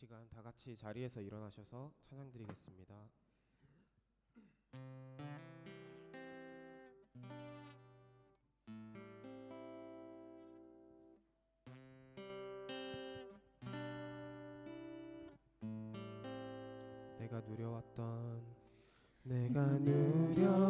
시간 다 같이 자리에서 일어나셔서 찬양 드리겠습니다. 내가 누려왔던 내가 누려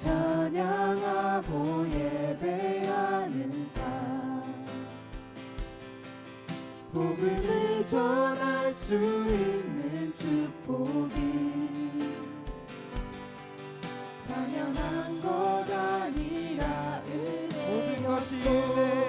찬양하고 예배하는 삶. 복음을 전할 수 있는 축복이 당연한 것 아니라 모든 것이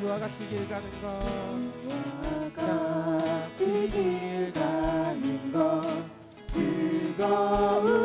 주와 같이 길 가는 것 같이 길 가는 것 즐거운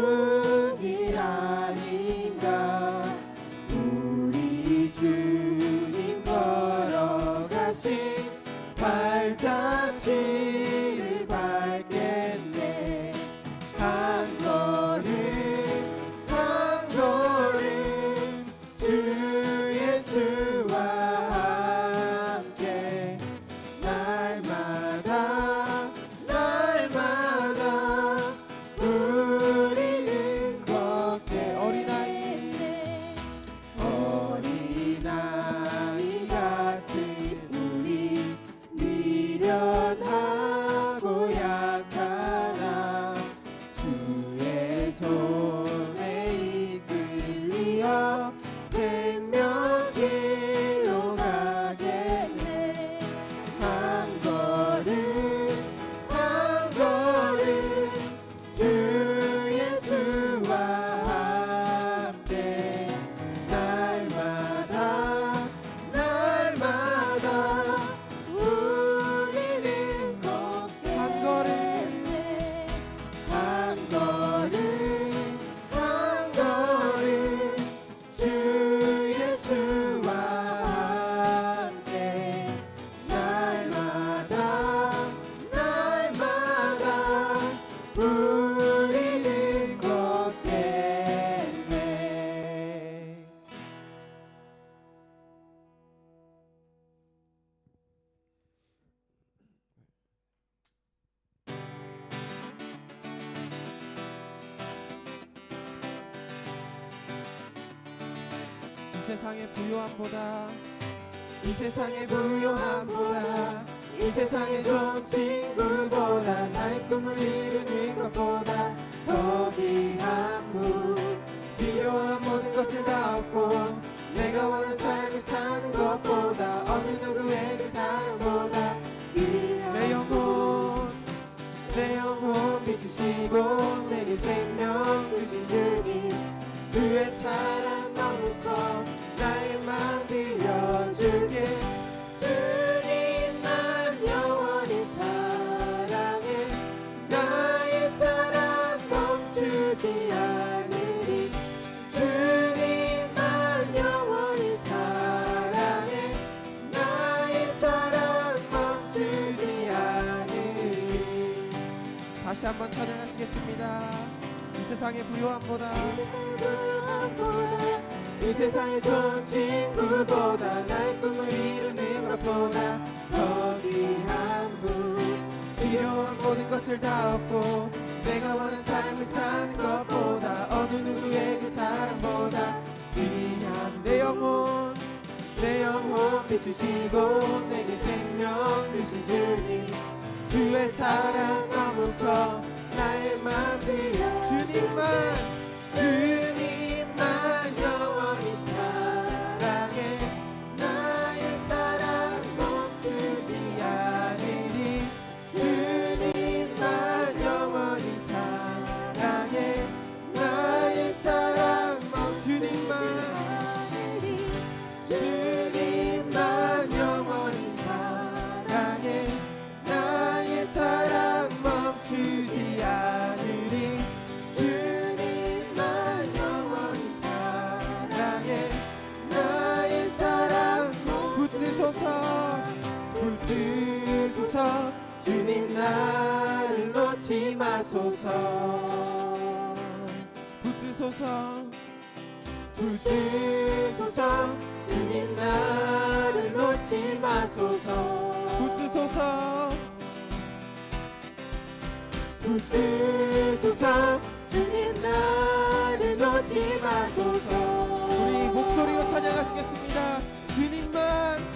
세상의 부요함보다. 이 세상의 부요함보다. 이 세상의 좋은 친구보다. 나의 꿈을 이루는 것보다 더 귀한 무 필요한 모든 것을 다 얻고 내가 원하는 삶을 사는 것보다 어느 누구의 그 사랑보다 내 영혼 내 영혼 비추시고 내게 생명 주신 주님. 주의 사 요함보다 이 세상의 좋은 친구보다 나의 꿈을 이루는 것보다 더 귀한 분 필요한 모든 것을 다 얻고 내가 원하는 삶을 사는 것보다 어느 누구의 그 사랑보다 귀한 내 영혼 내 영혼 비추시고 내게 생명 주신 주님. 주의 사랑 너무 커 나의 맘 들려 주님만 주 마소서. 붙드소서. 붙드소서. 주님 나를 놓지 마소서. 붙드소서. 붙드소서. 주님 나를 놓지 마소서. 우리 목소리로 찬양하시겠습니다. 주님만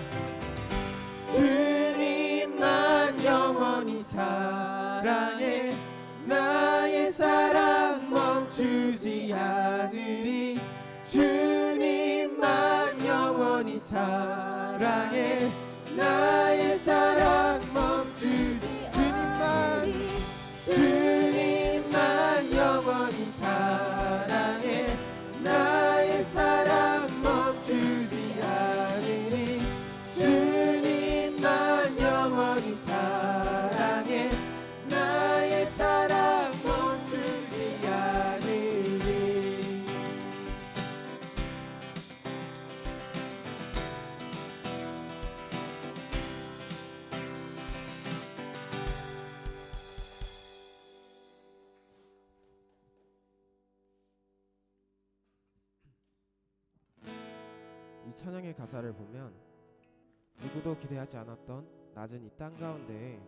기대하지 않았던 낮은 이 땅 가운데에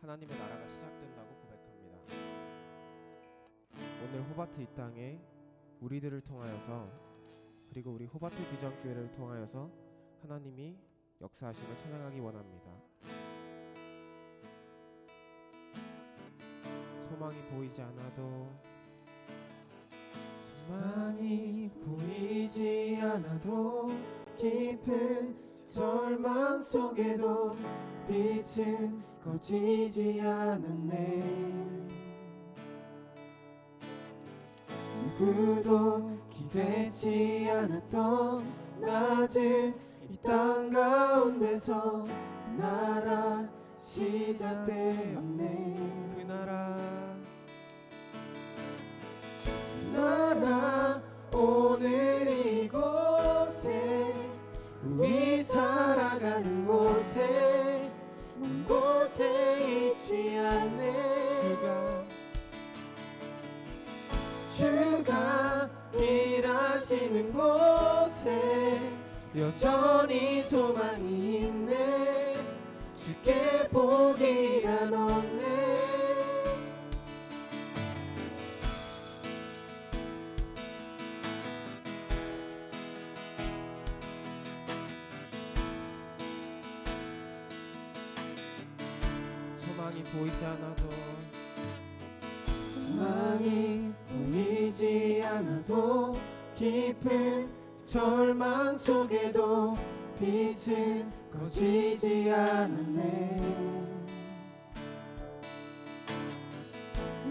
하나님의 나라가 시작된다고 고백합니다. 오늘 호바트 이 땅에 우리들을 통하여서 그리고 우리 호바트 비전 교회를 통하여서 하나님이 역사하심을 찬양하기 원합니다. 소망이 보이지 않아도 소망이 보이지 않아도 깊은 절망 속에도 빛은 꺼지지 않았네. 누구도 기대치 않았던 낮은 이 땅 가운데서 그 나라 시작되었네. 그 나라. 나라 오늘 이곳에 우리 살아가는 곳에 먼 곳에 있지 않네. 주가 주가 일하시는 곳에 여전히 소망이 있네. 주께 포기란 없 않아도 깊은 절망 속에도 빛은 꺼지지 않았네.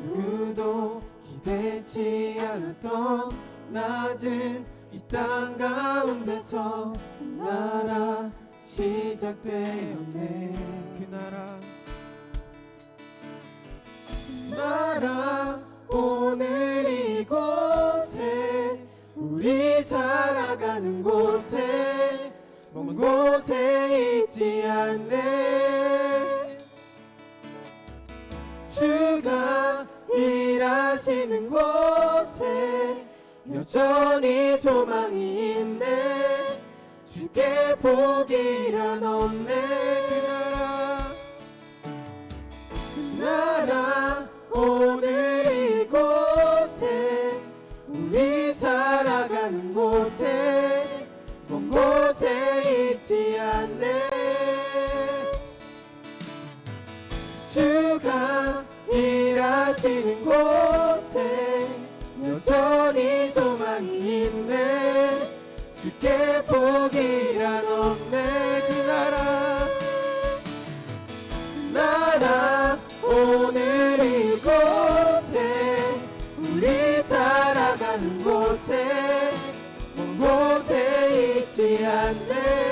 누구도 기대치 않았던 낮은 이 땅 가운데서 그 나라 시작되었네. 그 나라. 나라 오늘 이곳에 우리 살아가는 곳에 먼 곳에 있지 않네. 주가 일하시는 곳에 여전히 소망이 있네. 주께 보기란 없네 곳에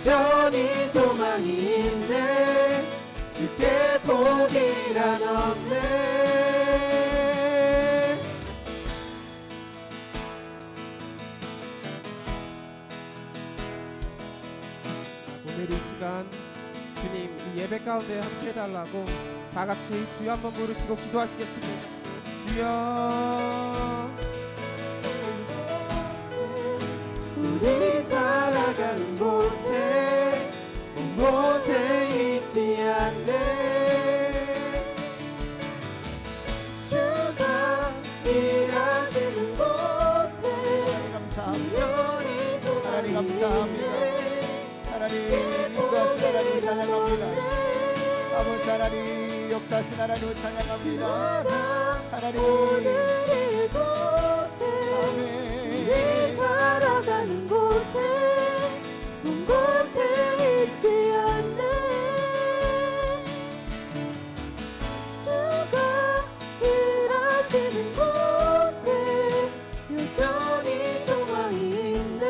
여전히 소망이 있네. 주께 보기란 없네. 오늘 이 시간 주님 이 예배 가운데 함께 해달라고 다 같이 주여 한번 부르시고 기도하시겠습니다. 주여 역사하신 하나님을 찬양합니다. 하나님 아멘. 살아가는 곳에 먼 곳에 있지 않네 주가 일하시는 곳에 여전히 소망이 있네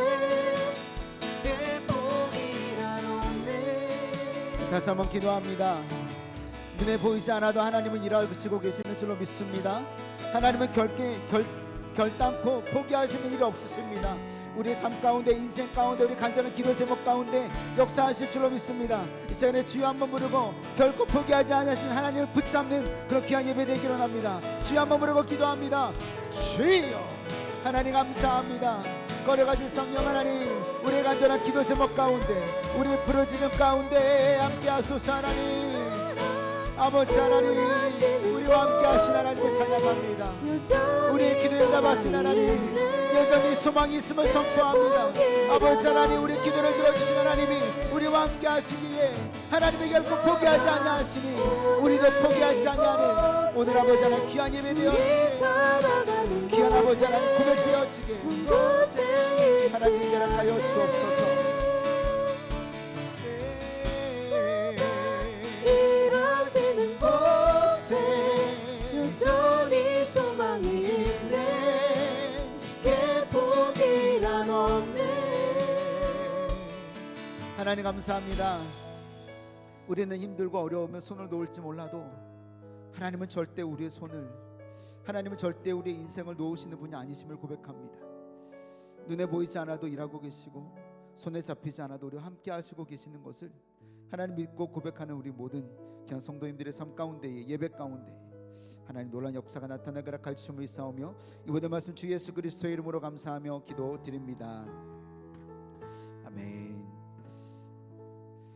내 복이란 없네 다시 한번 기도합니다. 눈에 보이지 않아도 하나님은 일하시고 계시는 줄로 믿습니다. 하나님은 결계, 결, 결단코 포기하시는 일이 없으십니다. 우리 삶 가운데 인생 가운데 우리 간절한 기도 제목 가운데 역사하실 줄로 믿습니다. 이 시간에 주여 한번 부르고 결코 포기하지 않으신 하나님을 붙잡는 그런 귀한 예배 되기로 합니다. 주여 한번 부르고 기도합니다. 주여 하나님 감사합니다. 거려가신 성령 하나님 우리의 간절한 기도 제목 가운데 우리 부르짖음 가운데 함께 하소서 하나님 아버지 하나님 우리와 함께 하신 하나님을 찬양합니다. 우리의 기도에 응답하신 하나님 여전히 소망이 있음을 선포합니다. 아버지 하나님 우리 기도를 들어주신 하나님이 우리와 함께 하시기에 하나님이 결코 포기하지 아니하시니 우리도 포기하지 아니하는 오늘 아버지 하나님 귀한 예배 되어지게 귀한 아버지 하나님 고백 되어지게 곳에 하나님 연락하여 주옵소서 하나님 감사합니다. 우리는 힘들고 어려우면 손을 놓을지 몰라도 하나님은 절대 우리의 손을 하나님은 절대 우리의 인생을 놓으시는 분이 아니심을 고백합니다. 눈에 보이지 않아도 일하고 계시고 손에 잡히지 않아도 우리와 함께 하시고 계시는 것을 하나님 믿고 고백하는 우리 모든 그냥 성도님들의 삶 가운데 예배 가운데 하나님 놀란 역사가 나타나가라 갈춤을 싸우며 이 모든 말씀 주 예수 그리스도의 이름으로 감사하며 기도드립니다. 아멘.